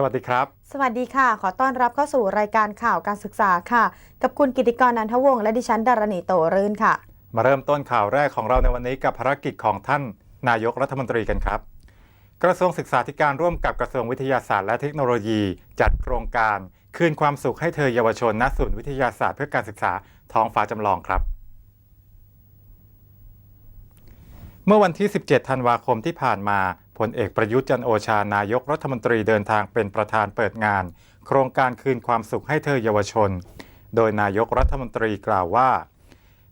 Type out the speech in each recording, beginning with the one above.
สวัสดีครับ สวัสดีค่ะ ขอต้อนรับเข้าสู่รายการข่าวการศึกษาค่ะ กับคุณกิติกรนันทวงศ์และดิฉันดารณีโตรื่นค่ะ มาเริ่มต้นข่าวแรกของเราในวันนี้กับภารกิจของท่านนายกรัฐมนตรีกันครับ กระทรวงศึกษาธิการร่วมกับกระทรวงวิทยาศาสตร์และเทคโนโลยี จัดโครงการ คืนความสุขให้เธอเยาวชนณศูนย์วิทยาศาสตร์เพื่อการศึกษาท้องฟ้าจำลองครับ เมื่อวันที่ 17 ธันวาคมที่ผ่านมา พลเอกประยุทธ์จันโอชานายกรัฐมนตรีเดินทางเป็นประธานเปิดงาน โครงการคืนความสุขให้เธอเยาวชน โดยนายกรัฐมนตรีกล่าวว่า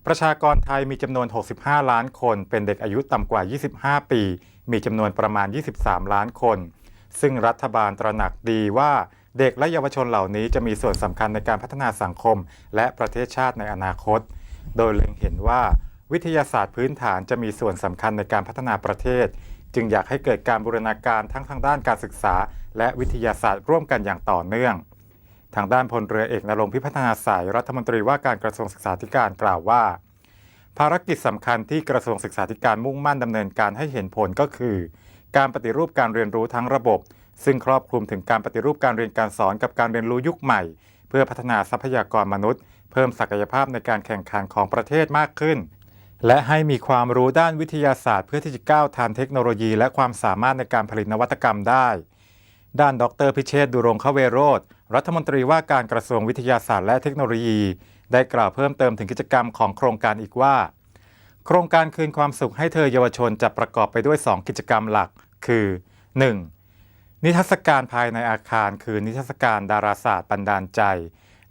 ประชากรไทยมีจำนวน 65 ล้านคน เป็นเด็กอายุต่ำกว่า 25 ปี มีจำนวนประมาณ 23 ล้านคน ซึ่งรัฐบาลตระหนักดีว่าเด็กและเยาวชนเหล่านี้จะมีส่วนสำคัญในการพัฒนาสังคม และประเทศชาติในอนาคต โดยเล็งเห็นว่า วิทยาศาสตร์พื้นฐานจะมีส่วนสำคัญในการพัฒนาประเทศ จึงอยากให้เกิดการบูรณาการทั้งทางด้านการศึกษา และวิทยาศาสตร์ร่วมกันอย่างต่อเนื่อง ทางด้านพลเรือเอกนรงพิพัฒนาสายรัฐมนตรีว่าการกระทรวงศึกษาธิการกล่าวว่า ภารกิจสำคัญที่กระทรวงศึกษาธิการมุ่งมั่นดำเนินการให้เห็นผลก็คือ การปฏิรูปการเรียนรู้ทั้งระบบ ซึ่งครอบคลุมถึงการปฏิรูปการเรียนการสอนกับการเรียนรู้ยุคใหม่ เพื่อพัฒนาทรัพยากรมนุษย์ เพิ่มศักยภาพในการแข่งขันของประเทศมากขึ้น และให้มีความรู้ด้านวิทยาศาสตร์เพื่อที่จะก้าวทันเทคโนโลยี และความสามารถในการผลิตนวัตกรรมได้ ด้านดรพิเชษดุรงคเวโรธรัฐมนตรีว่าการกระทรวงวิทยาศาสตร์และเทคโนโลยี ได้กล่าวเพิ่มเติมถึงกิจกรรมของโครงการอีกว่า โครงการคืนความสุขให้เธอเยาวชนจะประกอบไปด้วย 2 กิจกรรมหลัก คือ 1. นิทรรศการภายในอาคาร คือนิทรรศการดาราศาสตร์บันดาลใจ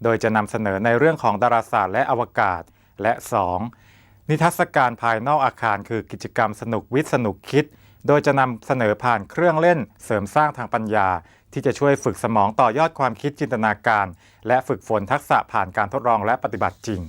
โดยจะนำเสนอในเรื่องของดาราศาสตร์และอวกาศ และ 2. นิทรรศการภายนอกอาคารคือกิจกรรมสนุกวิทย์สนุกคิด โดยจะนำเสนอผ่านเครื่องเล่นเสริมสร้างทางปัญญา ที่จะช่วยฝึกสมองต่อยอดความคิดจินตนาการ และฝึกฝนทักษะผ่านการทดลองและปฏิบัติจริง